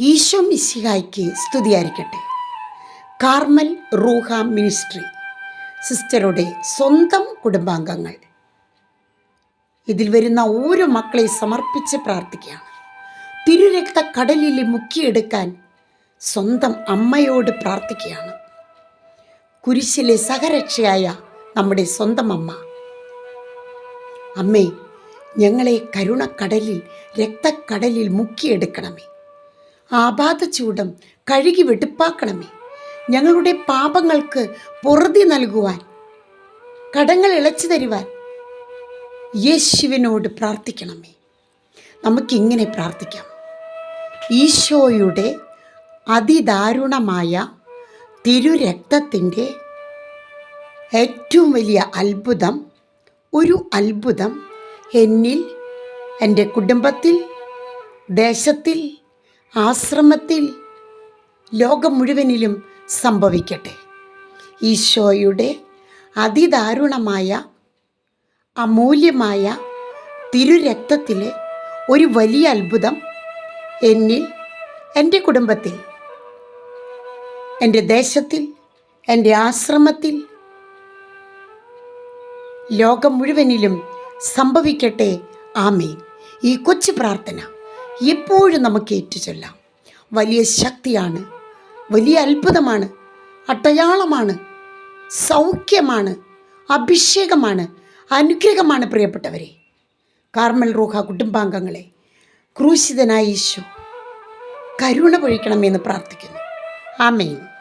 ഈശോ മിശിഹായ്ക്ക് സ്തുതിയായിരിക്കട്ടെ. കാർമൽ റൂഹ മിനിസ്ട്രി സിസ്റ്ററുടെ സ്വന്തം കുടുംബാംഗങ്ങൾ. ഇതിൽ വരുന്ന ഓരോ മക്കളെ സമർപ്പിച്ച് പ്രാർത്ഥിക്കുകയാണ്. തിരുരക്ത കടലിൽ മുക്കിയെടുക്കാൻ സ്വന്തം അമ്മയോട് പ്രാർത്ഥിക്കുകയാണ്. കുരിശിലെ സഹരക്ഷയായ നമ്മുടെ സ്വന്തം അമ്മ. അമ്മേ ഞങ്ങളെ കരുണക്കടലിൽ രക്തക്കടലിൽ മുക്കിയെടുക്കണമേ. ആപാത ചൂടം കഴുകി വെടുപ്പാക്കണമേ. ഞങ്ങളുടെ പാപങ്ങൾക്ക് പൊറുതി നൽകുവാൻ കടങ്ങൾ ഇളച്ചു തരുവാൻ യേശുവിനോട് പ്രാർത്ഥിക്കണമേ. നമുക്കിങ്ങനെ പ്രാർത്ഥിക്കാം. ഈശോയുടെ അതിദാരുണമായ തിരുരക്തത്തിന്റെ ഏറ്റവും വലിയ അത്ഭുതം ഒരു അത്ഭുതം എന്നിൽ എന്റെ കുടുംബത്തിൽ ദേശത്തിൽ ആശ്രമത്തിൽ ലോകം മുഴുവനിലും സംഭവിക്കട്ടെ. ഈശോയുടെ അതിദാരുണമായ അമൂല്യമായ തിരുരക്തത്തിലെ ഒരു വലിയ അത്ഭുതം എന്നിൽ എന്റെ കുടുംബത്തിൽ എന്റെ ദേശത്തിൽ എന്റെ ആശ്രമത്തിൽ ലോകം മുഴുവനിലും സംഭവിക്കട്ടെ. ആമേൻ. ഈ കൊച്ചു പ്രാർത്ഥന എപ്പോഴും നമുക്ക് ഏറ്റുചൊല്ലാം. വലിയ ശക്തിയാണ് വലിയ അത്ഭുതമാണ് അട്ടയാളമാണ് സൗഖ്യമാണ് അഭിഷേകമാണ് അനുഗ്രഹമാണ് പ്രിയപ്പെട്ടവരെ. കാർമൽ റൂഹ കുടുംബാംഗങ്ങളെ ക്രൂശിതനായ ഈശോ കരുണ പൊഴിക്കണമെന്ന് പ്രാർത്ഥിക്കുന്നു. ആമേൻ.